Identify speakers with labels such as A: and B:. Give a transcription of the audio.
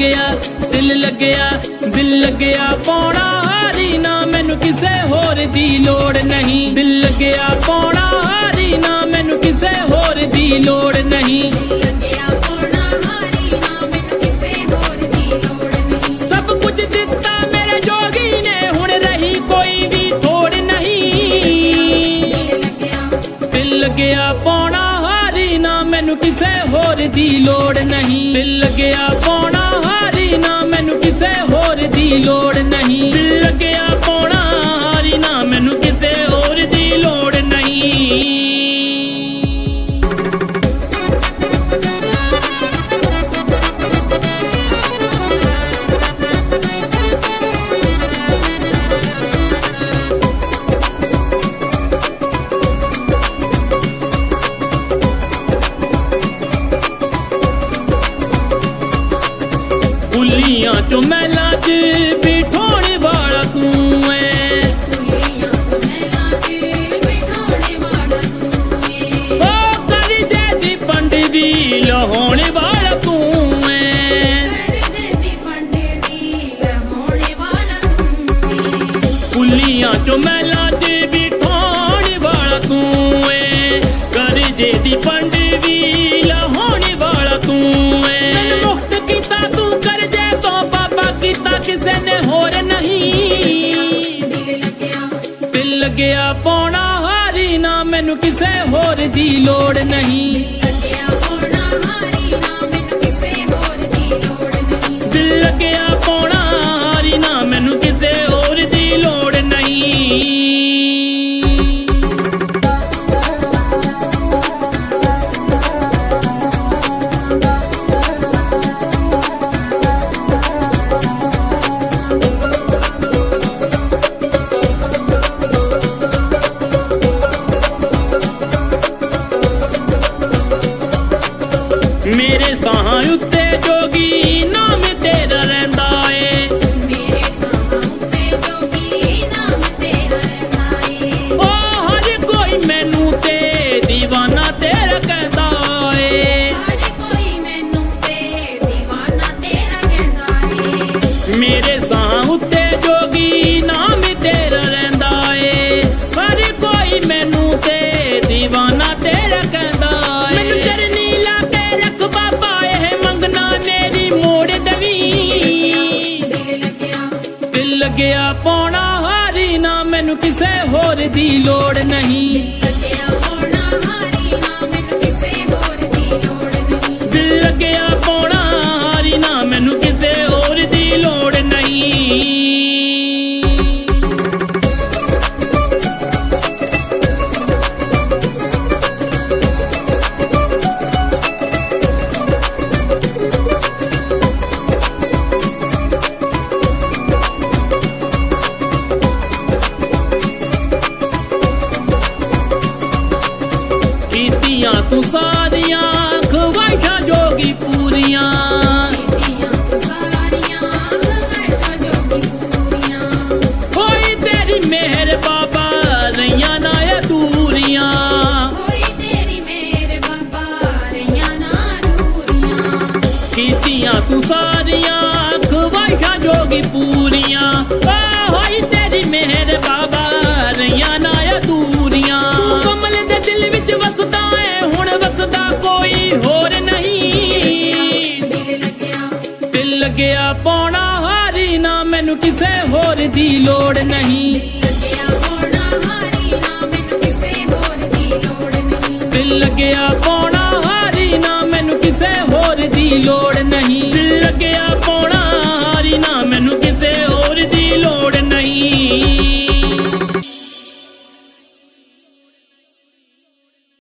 A: ਲੱਗਿਆ, ਦਿਲ ਲੱਗਿਆ ਦਿਲ
B: ਲੱਗਿਆ ਪੌਣਾ ਹਾਰੀ ਨਾ ਮੈਨੂੰ ਕਿਸੇ ਹੋਰ ਦੀ ਲੋੜ ਨਹੀਂ। ਦਿਲ ਲੱਗਿਆ
A: ਪੌਣਾ ਹਾਰੀ ਨਾ ਮੈਨੂੰ ਕਿਸੇ ਹੋਰ ਦੀ ਲੋੜ ਨਹੀਂ। ਲੱਗਿਆ ਪੌਣਾ ਹਾਰੀ ਨਾ ਮੈਨੂੰ ਕਿਸੇ ਹੋਰ ਦੀ ਲੋੜ ਨਹੀਂ। ਦਿਲ ਲੱਗਿਆ ਪੌਣਾ ਨਾ ਮੈਨੂੰ ਕਿਸੇ ਹੋਰ ਦੀ ਲੋੜ ਨਹੀਂ। ਕੁੜੀਆਂ ਚੋਂ ਮਹਿਲਾ ਚ ਬਿਠਾਉਣ ਵਾਲਾ ਤੂੰ ਐ।
B: ਵੀ ਲਹੋਣ ਵਾਲਾ ਤੂੰ
A: ਐ। ਕੁਲੀਆਂ ਚੋਂ ਮਹਿਲਾ ਚ
B: ਲੱਗਿਆ
A: ਪਾਉਣਾ ਹਾਰੀ ਨਾ ਮੈਨੂੰ ਕਿਸੇ ਹੋਰ ਦੀ ਲੋੜ ਨਹੀਂ। ਮੇਰੇ ਸਾਹਾਂ ਉੱਤੇ ਜੋਗੀ ਨਾ
B: ਲੱਗਿਆ
A: ਪਾਉਣਾ ਹਾਰੀ ਨਾ ਮੈਨੂੰ ਕਿਸੇ ਹੋਰ ਦੀ ਲੋੜ ਨਹੀਂ। ਤੂੰ ਸਾਰੀਆਂ ਖਵਾਇਸ਼ਾਂ ਜੋਗੀ ਪੂਰੀਆਂ। ਹੋਈ ਤੇਰੀ ਮਿਹਰ ਬਾਬਾ ਰਈਆਂ ਨਾ ਕੀਤੀਆਂ ਤੂੰ ਸਾਰੀਆਂ ਖਵਾਇਸ਼ਾਂ ਜੋਗੀ ਪੂਰੀਆਂ। ਗਿਆ ਪਾਉਣਾ ਹਾਰੀ ਨਾ ਮੈਨੂੰ ਕਿਸੇ ਹੋਰ ਦੀ ਲੋੜ ਨਹੀਂ।